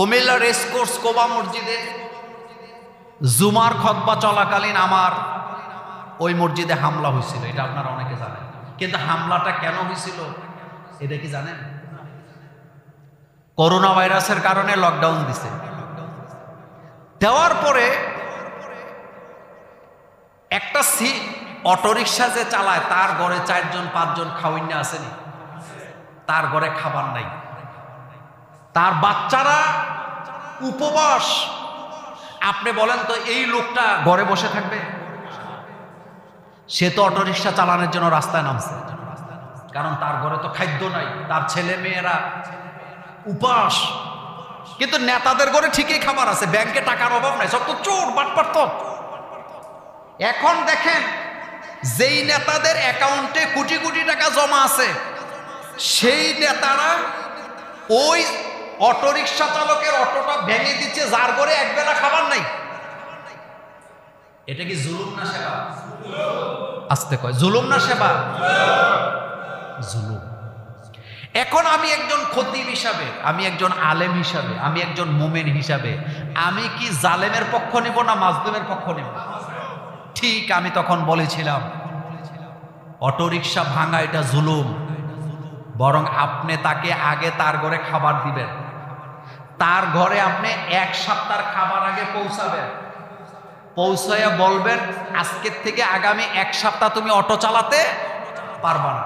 Comilla racecourse কোবা মসজিদে জুমার খতবা চলাকালীন আমার ওই মসজিদে হামলা হয়েছিল, এটা আপনারা অনেকে জানেন। কিন্তু হামলাটা কেন হয়েছিল, এটা কি জানেন? করোনা ভাইরাসের কারণে লকডাউন দিছে। দেওয়ার পরে একটা সি অটোরিকশা যে চালায়, তার ঘরে চারজন, পাঁচজন খাওয়াইনা আসেনি। তার ঘরে খাবার নাই। তার বাচ্চারা উপবাস। আপনি বলেন তো, এই লোকটা ঘরে বসে থাকবে? সে তো অটোরিকশা চালানোর জন্য রাস্তায় নামছে। কারণ তার ঘরে তো খাদ্য নাই, তার ছেলে মেয়েরা উপাস কিন্তু নেতাদের ঘরে ঠিকই খাবার আছে, ব্যাংকে টাকার অভাব নাই, সব তো চোর বাটপার তো। এখন দেখেন, যেই নেতাদের অ্যাকাউন্টে কোটি কোটি টাকা জমা আছে, সেই নেতারা ওই অটোরিকশা চালকের অটোটা ভেঙে দিচ্ছে, যার ঘরে একবেলা খাবার নাই। এটা কি জুলুম না সেবা? আসতে কয়, জুলুম না সেবা? জুলুম। এখন আমি একজন খতিব হিসাবে, আমি একজন আলেম হিসাবে, আমি একজন মোমেন হিসাবে, আমি কি জালেমের পক্ষ নিব না মাজলুমের পক্ষ নিব? ঠিক আমি তখন বলেছিলাম, অটোরিকশা ভাঙা এটা জুলুম, বরং আপনি তাকে আগে তার ঘরে খাবার দিবেন। তার ঘরে আপনি এক সপ্তাহ খাবার আগে পৌঁছাবেন। পৌঁছাইয়া বলবেন, আজকের থেকে আগামী এক সপ্তাহ তুমি অটো চালাতে পারবা না।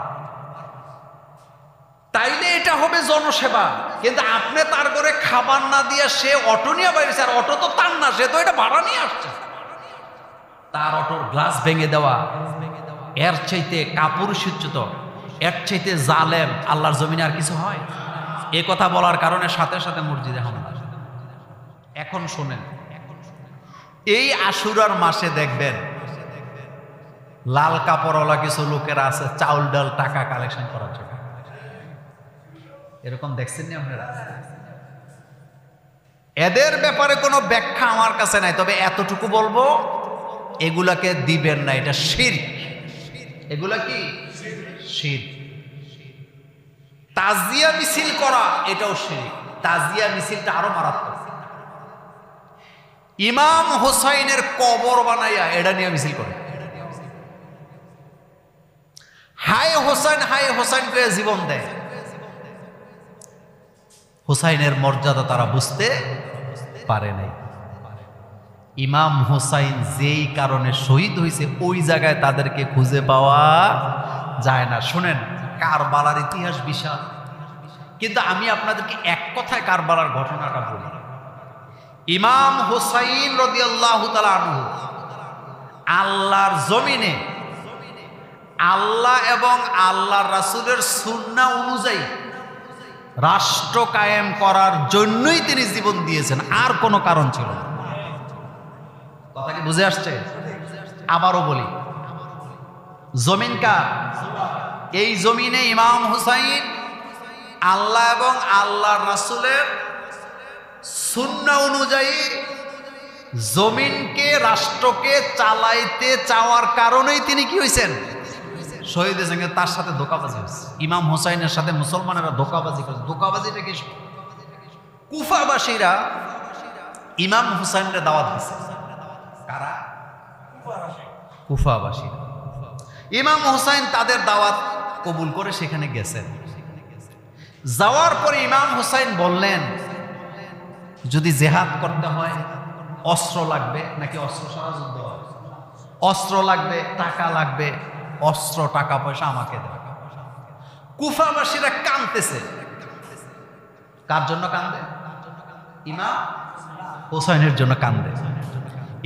তাইলে এটা হবে জনসেবা। কিন্তু আপনি তার ঘরে খাবার না দিয়ে সে অটো নিয়ে বাইরেছে, আর অটো তো তার না, সে তো এটা ভাড়া নিয়ে আসছে। তার অটোর গ্লাস ভেঙে দেওয়া, এর চাইতে কাপুরুষোচ্যুত এর চাইতে জালেম, আল্লাহর জমিনে আর কিছু হয়? এ কথা বলার কারণে সাথে সাথে মসজিদে হামলা। এখন শোনেন। এই আশুরার মাসে দেখবেন লাল কাপড়ওয়ালা কিছু লোকেরা আছে, চাউল ডাল টাকা কালেকশন করার জন্য। এরকম দেখছেন আপনারা? এদের ব্যাপারে কোনো ব্যাখ্যা আমার কাছে নাই, তবে এতটুকু বলব, এগুলাকে দিবেন না, এটা শির। এগুলা কি? শির। তাজিয়া মিছিল করা, এটাও শির তাজিয়া মিছিলটা আরও মারাত্মক। ইমাম হোসাইনের কবর বানাইয়া এটা নিয়ে মিছিল করে। হাই হোসাইন হাই করে জীবন দেয় হোসাইনের মর্যাদা তারা বুঝতে পারে নাই। ইমাম হোসাইন যেই কারণে শহীদ হয়েছে ওই জায়গায় তাদেরকে খুঁজে পাওয়া যায় না। শোনেন কারবালার ইতিহাস বিশাল। কিন্তু আমি আপনাদেরকে এক কথায় কারবালার ঘটনাটা বলি। ইমাম হোসাইন রদি আল্লাহ আল্লাহর জমিনে আল্লাহ এবং আল্লাহর রাসুলের সুন্না অনুযায়ী রাষ্ট্র কায়েম করার জন্যই তিনি জীবন দিয়েছেন, আর কোনো কারণ ছিল না। কথা কি বুঝে আসছে? আবারও বলি, জমিন কার? এই জমিনে ইমাম হুসাইন, আল্লাহ এবং আল্লাহ রাসুলের শূন্য অনুযায়ী জমিনকে, রাষ্ট্রকে চালাইতে চাওয়ার কারণেই তিনি কি হয়েছেন শহীদ সঙ্গে তার সাথে ধোকাবাজি হয়েছে। ইমাম হোসাইনের সাথে মুসলমানেরা ধোকাবাজি করেছে। ধোকাবাজিটা কি? কুফাবাসীরা ইমাম হুসাইনের দাওয়াত দিচ্ছে কারা? কুফাবাসী। ইমাম হুসাইন তাদের দাওয়াত কবুল করে সেখানে গেছেন। যাওয়ার পরে ইমাম হুসাইন বললেন, যদি জেহাদ করতে হয়, অস্ত্র লাগবে নাকি অস্ত্র সারা যুদ্ধ অস্ত্র লাগবে, টাকা লাগবে, অস্ত্র, টাকা, পয়সা আমাকে দেবে কুফাবাসীরা কানতেছে কার জন্য কান্দে? ইমাম হোসাইনের জন্য কান্দে।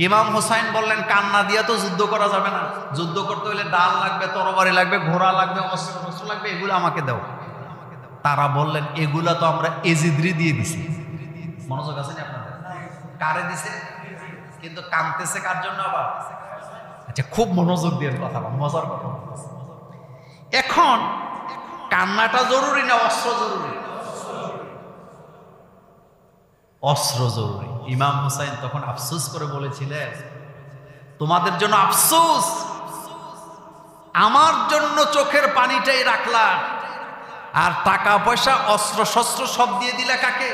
ইমাম হোসাইন বললেন, কান্না দিয়া তো যুদ্ধ করা যাবে না। যুদ্ধ করতে হলে ডাল লাগবে, তরবারি লাগবে, ঘোড়া লাগবে, অস্ত্র অস্ত্র লাগবে, এগুলো আমাকে দাও। তারা বললেন, এগুলা তো আমরা এজিদ্রি দিয়ে দিছি। মনোযোগ আছে না আপনাদের? কারে দিছে? কিন্তু কানতেছে কার জন্য আবার? আচ্ছা খুব মনোযোগ দিয়ে কথা মজার কথা এখন কান্নাটা জরুরি না অস্ত্র জরুরি? অস্ত্র জরুরি। ইমাম হুসাইন তখন আফসোস করে বলেছিলেন, তোমাদের জন্য আফসোস, আমার জন্য চোখের পানিটাই রাখলা, আর টাকা পয়সা, অস্ত্র শস্ত্র সব দিয়ে দিলে কাকে?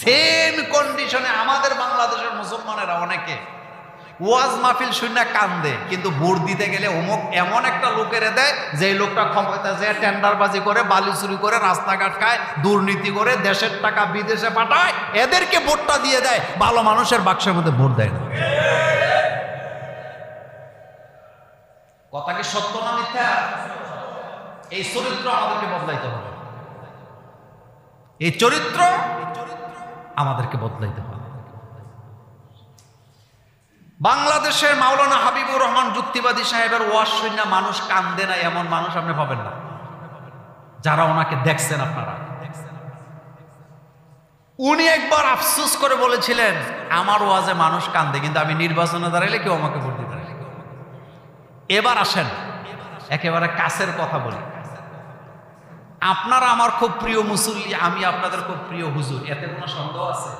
সেম কন্ডিশনে আমাদের বাংলাদেশের মুসলমানেরা অনেকে। ওয়াজ মাহফিল শূন্য কান্দে, কিন্তু ভোট দিতে গেলে অমুক এমন একটা লোকের দেয় যে লোকটা ক্ষমতা যে টেন্ডারবাজি করে, বালি চুরি করে, রাস্তাঘাট খায়, দুর্নীতি করে, দেশের টাকা বিদেশে পাঠায়, এদেরকে ভোটটা দিয়ে দেয়, ভালো মানুষের বাক্সের মধ্যে ভোট দেয় না। কথা কি সত্য না মিথ্যা? এই চরিত্র আমাদেরকে বদলাইতে হবে। এই চরিত্র আমাদেরকে বদলাইতে হবে। বাংলাদেশের মাওলানা হাবিবুর রহমান যুক্তিবাদী সাহেবের ওয়াজ শুনে মানুষ কান্দে না, এমন মানুষ আপনি পাবেন না। যারা ওনাকে দেখছেন আপনারা। উনি একবার আফসুস করে বলেছিলেন, আমার ওয়াজে মানুষ কান্দে, কিন্তু আমি নির্বাচনে দাঁড়াইলে কেউ আমাকে ভোট দিতে এবার আসেন, একেবারে কাছের কথা বলি। আপনারা আমার খুব প্রিয় মুসল্লি, আমি আপনাদের খুব প্রিয় হুজুর, এতে কোনো সন্দেহ আছে?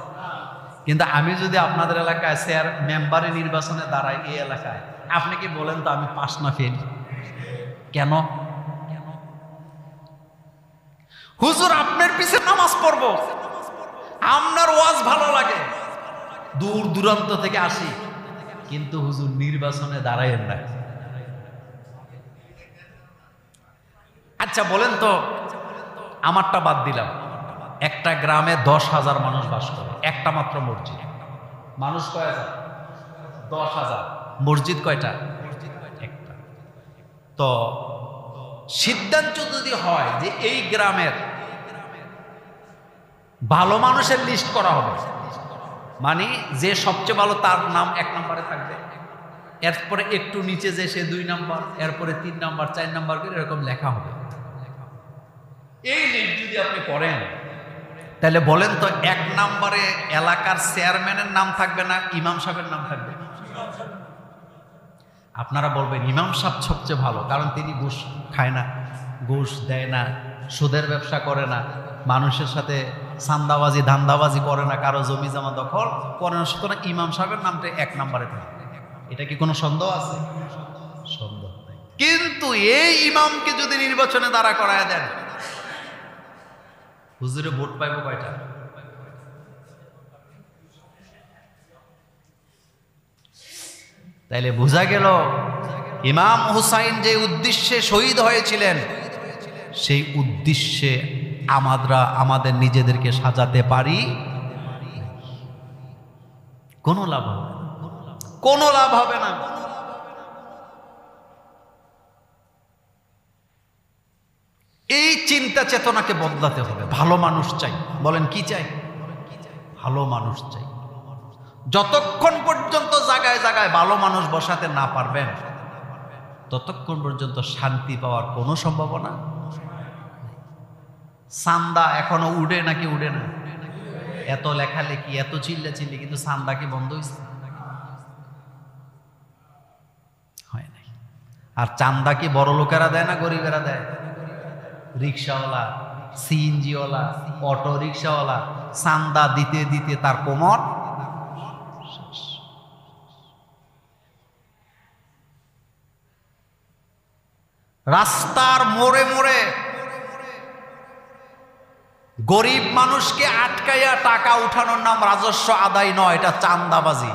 কিন্তু আমি যদি আপনাদের এলাকায় স্যার মেম্বারে নির্বাচনে দাঁড়াই এই এলাকায়, আপনি কি বলেন তো আমি পাস না ফেল কেন? হুজুর, আপনার পিছে নামাজ পড়ব। আপনার ওয়াজ ভালো লাগে। দূর দূরান্ত থেকে আসি। কিন্তু হুজুর, নির্বাচনে দাঁড়াইয়েন না। আচ্ছা বলেন তো, আমারটা বাদ দিলাম। একটা গ্রামে দশ হাজার মানুষ বাস করে, একটা মাত্র মসজিদ। মানুষ কয় দশ হাজার। মসজিদ কয়টা? একটা। তো সিদ্ধান্ত যদি হয় যে এই গ্রামের ভালো মানুষের লিস্ট করা হবে মানে যে সবচেয়ে ভালো তার নাম এক নম্বরে থাকবে, এরপরে একটু নিচে যে সে দুই নাম্বার, এরপরে তিন নাম্বার, চার নাম্বার এরকম লেখা হবে। এই লিস্ট যদি আপনি করেন তাহলে বলেন তো এক নম্বরে এলাকার চেয়ারম্যানের নাম থাকবে না ইমাম সাহেবের নাম থাকবে? আপনারা বলবেন, ইমাম সাহেব সবচেয়ে ভালো, কারণ তিনি ঘুষ খায় না, ঘুষ দেয় না, সুদের ব্যবসা করে না, মানুষের সাথে সান্দাবাজি ধান্দাবাজি করে না, কারও জমি জমা দখল করে না। সুতরাং ইমাম সাহেবের নামটা এক নম্বরে থাকে এটা কি কোনো সন্দেহ আছে? সন্দেহ কিন্তু এই ইমামকে যদি নির্বাচনে দাঁড়া করায় দেন হুজুরে ভোট পাইব কয়টা? তাইলে বোঝা গেল, ইমাম হুসাইন যে উদ্দেশ্যে শহীদ হয়েছিলেন, সেই উদ্দেশ্যে আমরা আমাদের নিজেদেরকে সাজাতে পারি কোনো লাভ হবে কোনো লাভ হবে না। এই চিন্তা চেতনাকে বদলাতে হবে। ভালো মানুষ চাই। বলেন, কি চাই? ভালো মানুষ চাই। যতক্ষণ পর্যন্ত জায়গায় জায়গায় ভালো মানুষ বসাতে না পারবেন, ততক্ষণ পর্যন্ত শান্তি পাওয়ার কোনো সম্ভাবনা সান্দা এখনও উড়ে নাকি উড়ে না? এত লেখালেখি, এত চিল্লা চিল্লি কিন্তু সান্দা কি বন্ধ হয়েছে হয় নাই। আর চান্দা কি বড় লোকেরা দেয় না গরিবেরা দেয়? রিক্সাওয়ালা, সিএনজিওয়ালা, অটো রিক্সাওয়ালা, চান্দা দিতে দিতে তার কোমর রাস্তার মোড়ে মোড়ে গরিব মানুষকে আটকাইয়া টাকা উঠানোর নাম রাজস্ব আদায় নয়, এটা চান্দাবাজি।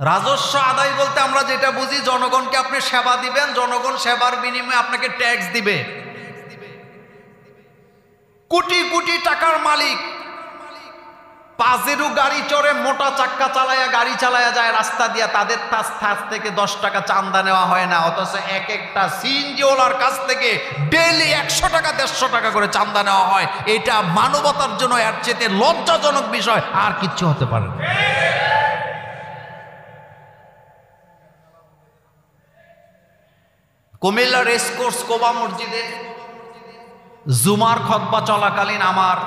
রাজস্ব আদায় বলতে আমরা যেটা বুঝি, জনগণকে আপনি সেবা দিবেন, জনগণ সেবার বিনিময়ে আপনাকে ট্যাক্স দিবে। কোটি কোটি টাকার মালিক পাজেরু গাড়ি চড়ে মোটা চাক্কা চালায়া গাড়ি চালায়া যায় রাস্তা দিয়া, তাদের কাছ কাছ থেকে দশ টাকা চান্দা নেওয়া হয় না, অথচ এক একটা সিএনজিওলার কাছ থেকে ডেইলি একশো টাকা, দেড়শো টাকা করে চান্দা নেওয়া হয়। এটা মানবতার জন্য এর চেয়ে লজ্জাজনক বিষয়, আর কিচ্ছু হতে পারে না। কুমিল্লা রেসকোর্স কোবা মসজিদে জুমার খতবা চলাকালীন আমার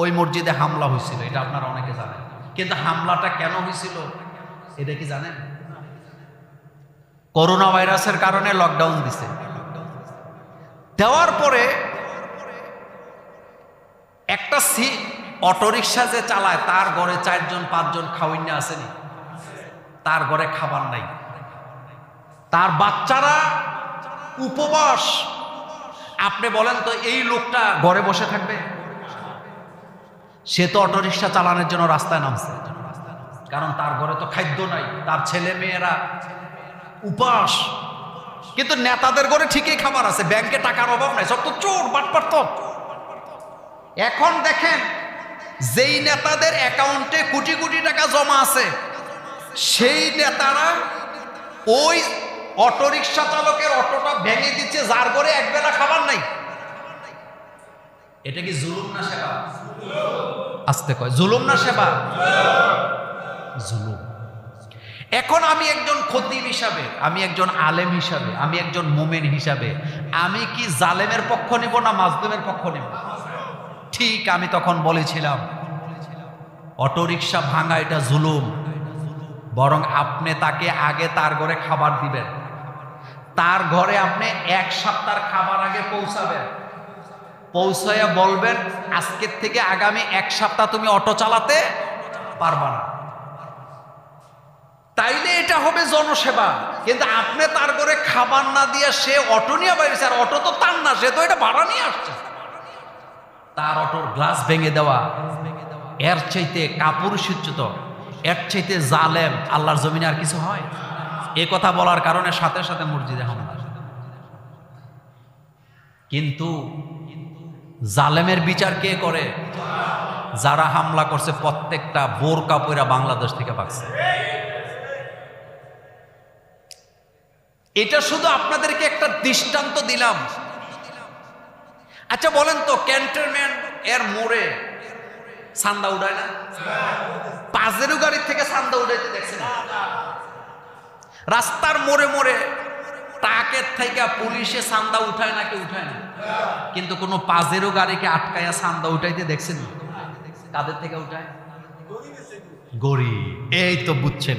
ওই মসজিদে হামলা হয়েছিল, এটা আপনারা অনেকে জানেন। কিন্তু হামলাটা কেন হয়েছিল, এটা কি জানেন? করোনা ভাইরাসের কারণে লকডাউন দিছে। দেওয়ার পরে একটা সি অটোরিকশা যে চালায়, তার ঘরে চারজন, পাঁচজন খাওয়াইনা আসেনি। তার ঘরে খাবার নাই। তার বাচ্চারা উপবাস। আপনি বলেন তো, এই লোকটা ঘরে বসে থাকবে? সে তো অটোরিকশা চালানোর জন্য রাস্তায় নামছে। কারণ তার ঘরে তো খাদ্য নাই, তার ছেলে মেয়েরা উপাস কিন্তু নেতাদের ঘরে ঠিকই খাবার আছে, ব্যাংকে টাকার অভাব নাই, সব তো চোর বাটপার এখন দেখেন, যেই নেতাদের অ্যাকাউন্টে কোটি কোটি টাকা জমা আছে, সেই নেতারা ওই অটোরিকশা চালকের অটোটা ভেঙে দিচ্ছে, যার ঘরে একবেলা খাবার নাই। এটা কি জুলুম না সেবা? আসতে কয়, জুলুম না সেবা? জুলুম। এখন আমি একজন খতিব হিসাবে, আমি একজন আলেম হিসাবে, আমি একজন মোমেন হিসাবে, আমি কি জালেমের পক্ষ নিব না মাজলুমের পক্ষ নিব? ঠিক আমি তখন বলেছিলাম, অটোরিকশা ভাঙা এটা জুলুম, বরং আপনি তাকে আগে তার ঘরে খাবার দিবেন। তার ঘরে আপনি এক সপ্তাহ খাবার আগে পৌঁছাবেন। পৌঁছাইয়া বলবেন, আজকের থেকে আগামী এক সপ্তাহ তুমি অটো চালাতে পারবা না। তাইলে এটা হবে জনসেবা। কিন্তু আপনি তার ঘরে খাবার না দিয়ে সে অটো নিয়ে বাইরেছে, আর অটো তো তার না, সে তো এটা ভাড়া নিয়ে আসছে। তার অটোর গ্লাস ভেঙে দেওয়া, এর চাইতে কাপুরুষোচ্যুত এর চাইতে জালেম, আল্লাহর জমিনে আর কিছু হয়? এ কথা বলার কারণে সাথে সাথে মসজিদে হামলা। কিন্তু জালেমের বিচার কে করে? যারা হামলা করছে, প্রত্যেকটা বোর কাপড়া বাংলাদেশ থেকে পাকছে। এটা শুধু আপনাদেরকে একটা দৃষ্টান্ত দিলাম। আচ্ছা বলেন তো, ক্যান্টনমেন্ট এর মোড়ে সান্দা উড়ায় না? পাজেরু গাড়ির থেকে সান্দা উড়াইতে দেখছেন? রাস্তার মোড়ে মোড়ে টাকের থেকে পুলিশে সান্দা উঠায় না কি উঠায় না? কিন্তু কোনো পাজেরও গাড়িকে আটকায়া সান্দা উঠাইতে দেখছেন? কাদের থেকে উঠায়? গরিব। এই তো বুঝছেন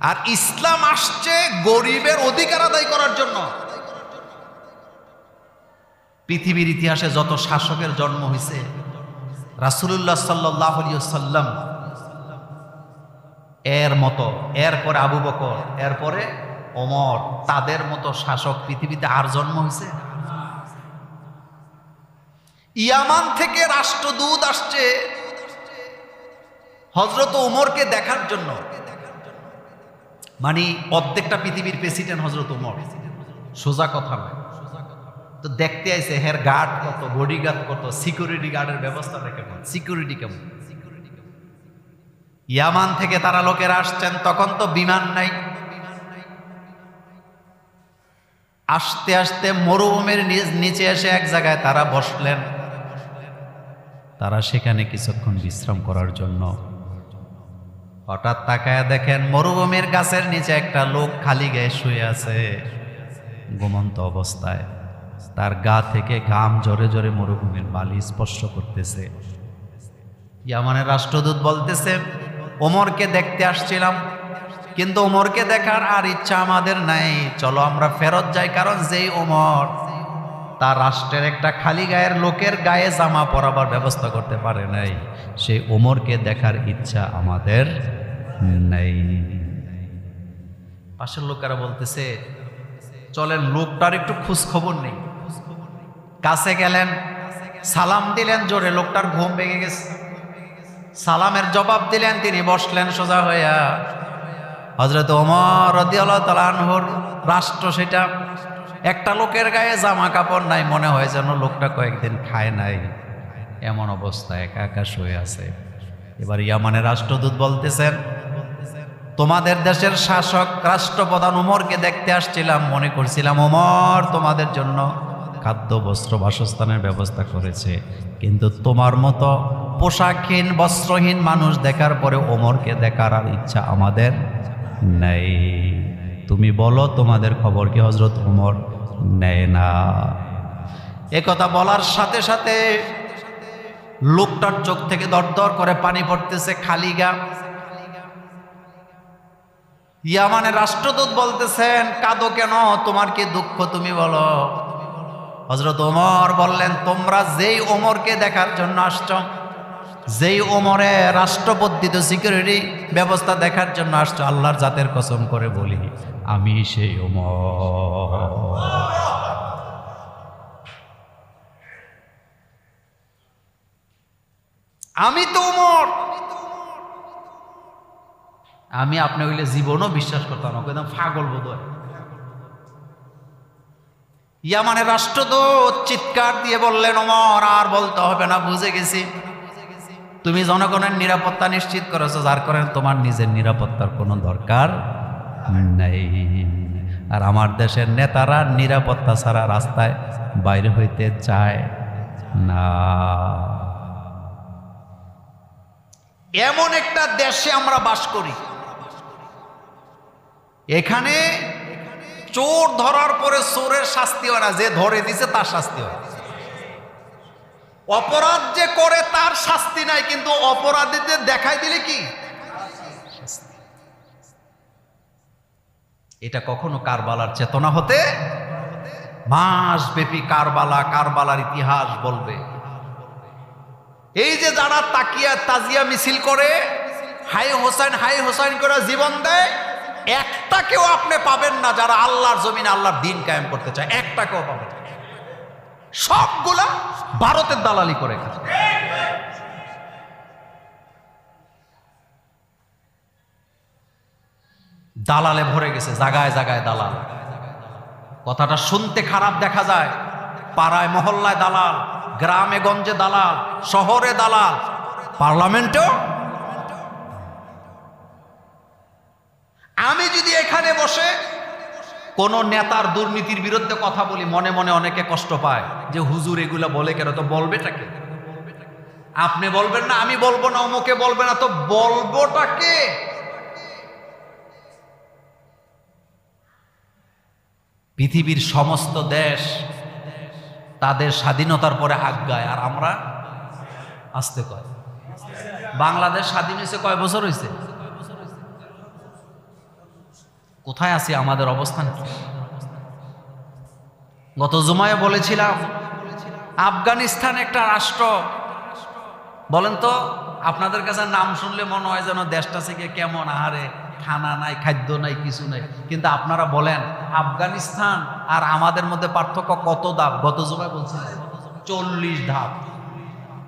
আর ইসলাম আসছে গরিবের অধিকার আদায় করার জন্য। পৃথিবীর ইতিহাসে যত শাসকের জন্ম হয়েছে রাসুল্লাহ সাল্লাম এর মতো এরপরে আবু বকর এরপরে অমর তাদের মতো শাসক পৃথিবীতে আর জন্ম হয়েছে? ইয়ামান থেকে রাষ্ট্রদূত আসছে হজরত উমরকে দেখার জন্য। মানে অর্ধেকটা পৃথিবীর প্রেসিডেন্ট হজরত উমর সোজা কথা নয়। তো দেখতে আইছে, হের গার্ড কত বডি গার্ড কত সিকিউরিটি গার্ডের ব্যবস্থাটা কেমন সিকিউরিটি কেমন? ইয়ামান থেকে তারা লোকেরা আসছেন, তখন তো বিমান নাই। আসতে আসতে মরুভূমির নিচে এসে এক জায়গায় তারা বসলেন। তারা সেখানে কিছুক্ষণ বিশ্রাম করার জন্য। হঠাৎ তাকায় দেখেন মরুভূমির গাছের নিচে একটা লোক খালি গায়ে শুয়ে আছে, ঘুমন্ত অবস্থায়। তার গা থেকে ঘাম জোরে জোরে মরুভূমির বালি স্পর্শ করতেছে। ইয়ামানের রাষ্ট্রদূত বলতেছে ওমরকে দেখতে আসছিলাম। কিন্তু ওমরকে দেখার আর ইচ্ছা আমাদের নাই। চলো আমরা ফেরত যাই, কারণ যেই ওমর তার রাষ্ট্রের একটা খালি গায়ের লোকের গায়ে জামা পরাবার ব্যবস্থা করতে পারে নাই। সেই ওমরকে দেখার ইচ্ছা আমাদের নেই। পাশের লোকেরা বলতেছে, চলেন, লোকটার একটু খোঁজ খবর নেই। কাছে গেলেন, সালাম দিলেন, জোরে লোকটার ঘুম ভেঙে গেছে। সালামের জবাব দিলেন, তিনি বসলেন সোজা হইয়া। হজরত ওমর তালানহর রাষ্ট্র সেটা। একটা লোকের গায়ে জামা কাপড় নাই, মনে হয় যেন লোকটা কয়েকদিন খায় নাই। এমন অবস্থা, একা একা শুয়ে আছে। এবার ইয়ামানের রাষ্ট্রদূত বলতেছেন, তোমাদের দেশের শাসক রাষ্ট্রপ্রধান উমরকে দেখতে আসছিলাম, মনে করছিলাম ওমর তোমাদের জন্য খাদ্য, বস্ত্র, বাসস্থানের ব্যবস্থা করেছে। কিন্তু তোমার মতো পোশাকহীন, বস্ত্রহীন মানুষ দেখার পরে ওমরকে দেখার আর ইচ্ছা আমাদের নেই। তুমি বলো, তোমাদের খবর কি হজরত উমর নেয় না। কথা বলার সাথে সাথে লোকটার চোখ থেকে দরদর করে পানি পড়তেছে খালি গা। ইয়ামানের রাষ্ট্রদূত বলতেছেন, কাঁদো কেন? তোমার কি দুঃখ? তুমি বলো। হজরত ওমর বললেন, তোমরা যেই ওমরকে দেখার জন্য আসছ, যেই ওমরে রাষ্ট্রপদ্ধিত সিকিউরিটি ব্যবস্থা দেখার জন্য আসছ, আল্লাহর জাতের কসম করে বলি, আমি সেই আমি তো ওমর। আমি আপনি হইলে জীবনও বিশ্বাস করতাম ফাগল বোধ হয়। ইয়ামানের রাষ্ট্রদূত চিৎকার দিয়ে বললেন, ওমর, আর বলতে হবে না, বুঝে গেছি। তুমি জনগণের নিরাপত্তা নিশ্চিত করেছ, যার কারণে তোমার নিজের নিরাপত্তার কোনো দরকার নেই। আর আমার দেশের নেতারা নিরাপত্তা ছাড়া রাস্তায় বাইরে হইতে চায় না। এমন একটা দেশে আমরা বাস করি। এখানে চোর ধরার পরে চোরের শাস্তি হয় না, যে ধরে দিছে তার শাস্তি হয়। অপরাধ যে করে তার শাস্তি নাই, কিন্তু অপরাধীদের দেখাই দিলে কি? এটা কখনো কারবালার চেতনা হতে মাস ব্যাপী কারবালা কারবালার ইতিহাস বলবে। এই যে যারা তাকিয়া তাজিয়া মিছিল করে হাই হোসেন হাই হোসেন করে জীবন দেয় একটাকেও আপনি পাবেন না যারা আল্লাহর জমিন আল্লাহর দিন কায়েম করতে চায়। একটাকেও পাবেন সবগুলা ভারতের দালালি করে খায়। দালালে ভরে গেছে, জাগায় জাগায় দালাল। কথাটা শুনতে খারাপ দেখা যায়। পাড়ায়, মহল্লায় দালাল, গ্রামে গঞ্জে দালাল, শহরে দালাল, পার্লামেন্টেও আমি যদি এখানে বসে কোন নেতার দুর্নীতির বিরুদ্ধে কথা বলি, মনে মনে অনেকে কষ্ট পায় যে, হুজুর, এগুলা বলে কেন? তো বলবেটাকে আপনি বলবেন না, আমি বলব না, অমুকে বলবে না, তো বলবোটাকে পৃথিবীর সমস্ত দেশ তাদের স্বাধীনতার পরে আজ্ঞায় আর আমরা আসতে কয়। বাংলাদেশ স্বাধীন হয়েছে কয় বছর হয়েছে? কোথায় আছি, আমাদের অবস্থান গত জুমায় বলেছিলাম, আফগানিস্তান একটা রাষ্ট্র। বলেন তো, আপনাদের কাছে নাম শুনলে মনে হয় যেন দেশটা থেকে কেমন, আহারে, খানা নাই, খাদ্য নাই, কিছু নাই। কিন্তু আপনারা বলেন, আফগানিস্তান আর আমাদের মধ্যে পার্থক্য কত ধাপ? গত জুমায় বলছিলেন চল্লিশ ধাপ।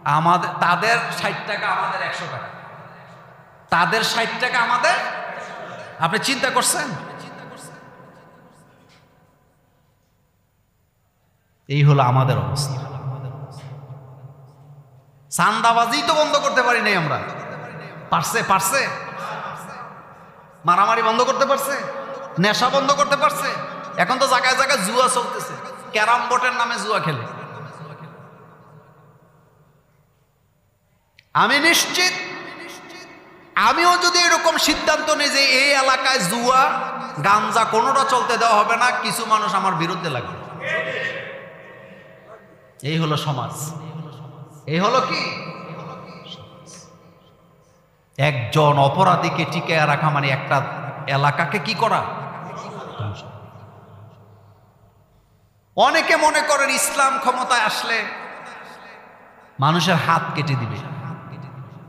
আমাদের, তাদের ষাট টাকা আমাদের একশো টাকা। তাদের ষাট টাকা আমাদের, আপনি চিন্তা করছেন? এই হলো আমাদের অবস্থা। চান্দাবাজি তো বন্ধ করতে পারি নাই আমরা। পারছে পারছে? মারামারি বন্ধ করতে পারছে? নেশা বন্ধ করতে পারছে? এখন তো জায়গায় জায়গায় জুয়া চলতেছে। ক্যারাম বোর্ডের নামে জুয়া খেলে। আমি নিশ্চিত, আমিও যদি এরকম সিদ্ধান্ত নিই যে এই এলাকায় জুয়া, গাঞ্জা কোনোটা চলতে দেওয়া হবে না, কিছু মানুষ আমার বিরুদ্ধে লাগবে। এই হলো সমাজ। এই হলো কি? একজন অপরাধীকে টিকে রাখা মানে একটা এলাকাকে কি করা? অনেকে মনে করেন ইসলাম ক্ষমতায় আসলে মানুষের হাত কেটে দিবে।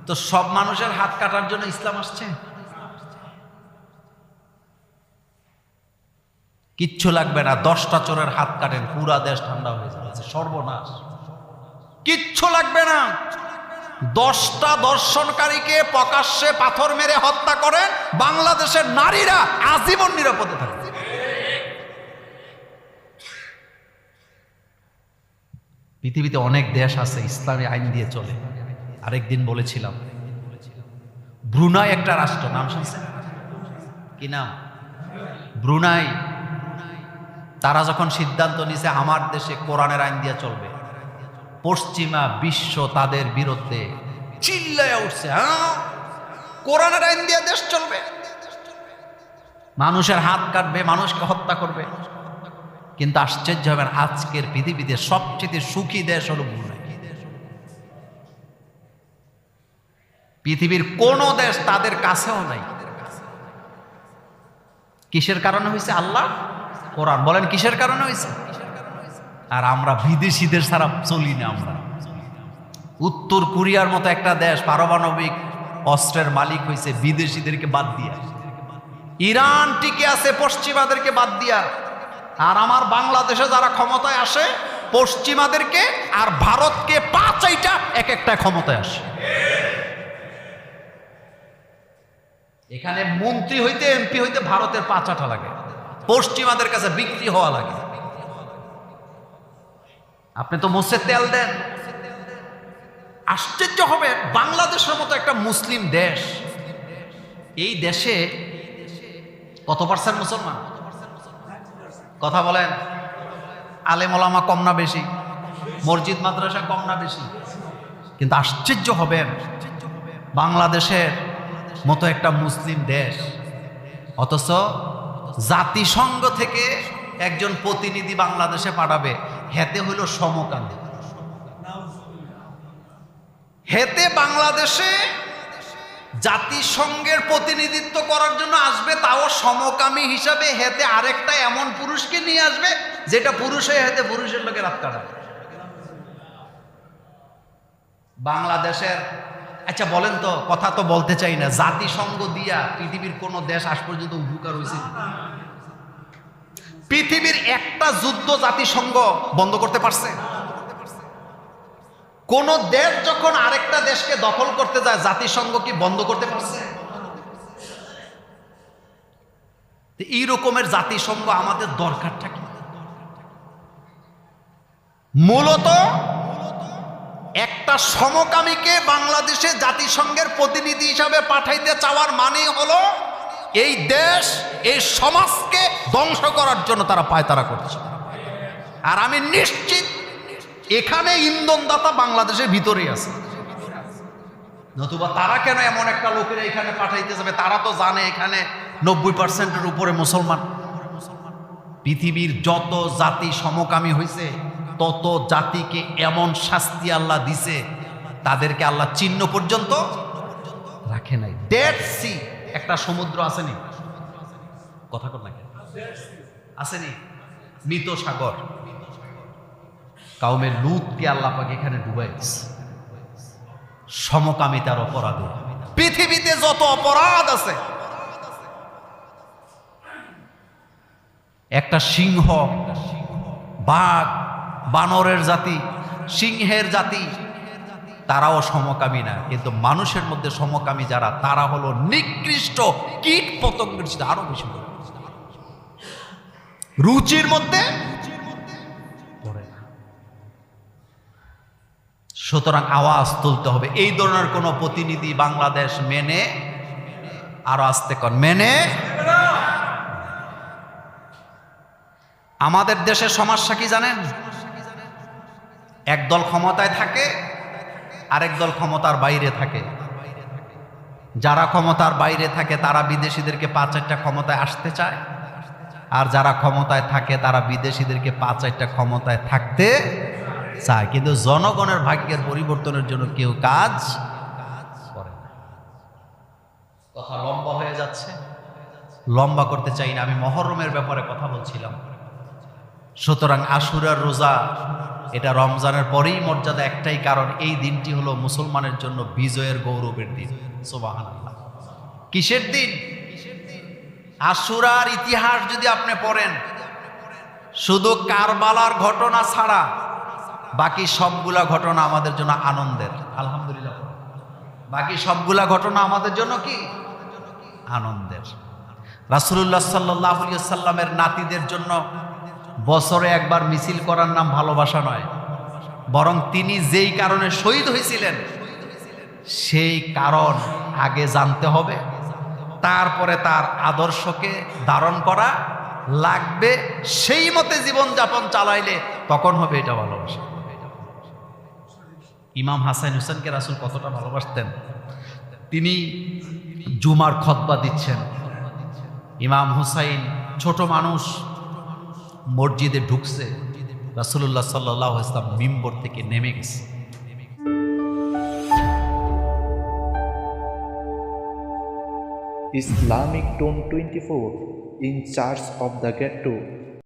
তো সব মানুষের হাত কাটার জন্য ইসলাম আসছে? কিচ্ছু লাগবে না, দশটা চোরের হাত কাটেন, পুরা দেশ ঠান্ডা হয়ে যাচ্ছে সর্বনাশ। কিচ্ছু লাগবে না। দশটা দর্শনকারীকে প্রকাশ্যে পাথর মেরে হত্যা করেন বাংলাদেশের নারীরা, আজীবন নিরাপদে থাকবে। পৃথিবীতে অনেক দেশ আছে, ইসলামী আইন দিয়ে চলে। আরেকদিন বলেছিলাম, ব্রুনাই একটা রাষ্ট্র, নাম শুনছেন? কি নাম? ব্রুনাই। তারা যখন সিদ্ধান্ত নিছে, আমার দেশে কোরআনের আইন দিয়ে চলবে। পশ্চিমা বিশ্ব তাদের বিরুদ্ধে চিল্লায় উঠছে হ্যাঁ? কোরআনের আইন দিয়ে দেশ চলবে। মানুষের হাত কাটবে, মানুষকে হত্যা করবে। কিন্তু আশ্চর্য হবেন আজকের পৃথিবীতে সবচেয়ে সুখী দেশ হলো পৃথিবীর কোন দেশ তাদের কাছেও নাই। কিসের কারণে হয়েছে আল্লাহ? কোরআন বলেন, কিসের কারণে হয়েছে আর আমরা বিদেশিদের ছাড়া চলি না আমরা। উত্তর কোরিয়ার মতো একটা দেশ, পারমাণবিক অস্ত্রের মালিক হয়েছে বিদেশিদেরকে বাদ দিয়া। ইরান টিকে আছে, পশ্চিমাদেরকে বাদ দিয়া। আর আমার বাংলাদেশে যারা ক্ষমতায় আসে, পশ্চিমাদেরকে আর ভারতকে পাঁচাইটা এক একটা ক্ষমতায় আসে। এখানে মন্ত্রী হইতে, এমপি হইতে ভারতের পাঁচাটা লাগে। পশ্চিমাদের কাছে বিক্রি হওয়া লাগে। আপনি তো মোসে তেল দেন। আশ্চর্য হবে, বাংলাদেশের মতো একটা মুসলিম দেশ, এই দেশে কত পার্সেন্ট মুসলমান? কথা বলেন। আলেমলামা কম না বেশি? মসজিদ, মাদ্রাসা কম না বেশি? কিন্তু আশ্চর্য হবেন বাংলাদেশের মতো একটা মুসলিম দেশ। অথচ জাতিসংঘ থেকে একজন প্রতিনিধি বাংলাদেশে পাঠাবে। হেতে হইল সমকামী হেতে বাংলাদেশে জাতিসংঘের প্রতিনিধিত্ব করার জন্য আসবে, তাও সমকামী হিসাবে হেতে আরেকটা এমন পুরুষকে নিয়ে আসবে, যেটা পুরুষ হেতে পুরুষের লোকে রাত বাংলাদেশের আচ্ছা বলেন তো, কথা তো বলতে চাই না। জাতিসংঘ দিয়া পৃথিবীর কোন দেশ আজ পর্যন্ত উপকার হয়েছে? পৃথিবীর একটা যুদ্ধ জাতিসংঘ বন্ধ করতে পারছে? কোন দেশ যখন আরেকটা দেশকে দখল করতে যায়, জাতিসংঘ কি বন্ধ করতে পারছে? এই রকমের জাতিসংঘ আমাদের দরকারটা কি? মূলত একটা সমকামীকে বাংলাদেশে জাতিসংঘের প্রতিনিধি হিসাবে পাঠাইতে চাওয়ার মানে হলো এই দেশ, এই সমাজকে ধ্বংস করার জন্য তারা পায়তারা করছে। আর আমি নিশ্চিত এখানে ইন্ধনদাতা বাংলাদেশের ভিতরেই আছে। নতুবা তারা কেন এমন একটা লোকেরা এখানে পাঠাইতে যাবে? তারা তো জানে এখানে নব্বই পার্সেন্টের উপরে মুসলমান। পৃথিবীর যত জাতি সমকামী হয়েছে তত জাতিকে এমন শাস্তি আল্লাহ দিছে, তাদেরকে আল্লাহ চিহ্ন পর্যন্ত রাখে নাই। ডেড সি একটা সমুদ্র আসেনি কথা কর আসেনি মৃত সাগর। কাউমে লুতকে আল্লাহ পাকে এখানে ডুবাই সমকামিতার অপরাধে। পৃথিবীতে যত অপরাধ আছে, একটা সিংহ, বাঘ বানরের জাতি, সিংহের জাতি, তারাও সমকামী না। কিন্তু মানুষের মধ্যে সমকামী যারা, তারা হলো নিকৃষ্ট কীট পতঙ্গের সাথে আরও বেশি। রুচির মধ্যে। সুতরাং আওয়াজ তুলতে হবে। এই ধরনের কোনো প্রতিনিধি বাংলাদেশ মেনে আরও আসতে কর। মেনে আমাদের দেশের সমস্যা কি জানেন? একদল ক্ষমতায় থাকে, আরেক দল ক্ষমতার বাইরে থাকে। যারা ক্ষমতার বাইরে থাকে, তারা বিদেশিদেরকে পাঁচ চারটা ক্ষমতায় আসতে চায়। আর যারা ক্ষমতায় থাকে, তারা বিদেশিদেরকে পাঁচ চারটা ক্ষমতায় থাকতে চায়। কিন্তু জনগণের ভাগ্যের পরিবর্তনের জন্য কেউ কাজ করে কথা লম্বা হয়ে যাচ্ছে। লম্বা করতে চাই না। আমি মহরমের ব্যাপারে কথা বলছিলাম। সুতরাং আশুরার রোজা এটা রমজানের পরেই মর্যাদা একটাই, কারণ এই দিনটি হলো মুসলমানের জন্য বিজয়ের গৌরবের দিন। সোবাহান কিসের দিন? আশুরার ইতিহাস যদি আপনি পড়েন, শুধু কারবালার ঘটনা ছাড়া বাকি সবগুলা ঘটনা আমাদের জন্য আনন্দের। আলহামদুলিল্লাহ। বাকি সবগুলা ঘটনা আমাদের জন্য কি? আনন্দের। রাসুল্লাহ সাল্লাহ সাল্লামের নাতিদের জন্য বছরে একবার মিছিল করার নাম ভালোবাসা নয়। বরং তিনি যেই কারণে শহীদ হয়েছিলেন, সেই কারণ আগে জানতে হবে। তারপরে তার আদর্শকে ধারণ করা লাগবে। সেই মতে জীবনযাপন চালাইলে তখন হবে এটা ভালোবাসা। ইমাম হাসান হুসেনকে রাসুল কতটা ভালোবাসতেন? তিনি জুমার খতবা দিচ্ছেন। ইমাম হুসাইন ছোট মানুষ মসজিদে ঢুকছে রাসুল্লাহ সাল্লাহ ইসলাম মিম্বর থেকে নেমে গেছে। Islamic tone Islamic four 24 charge charge the gate ghetto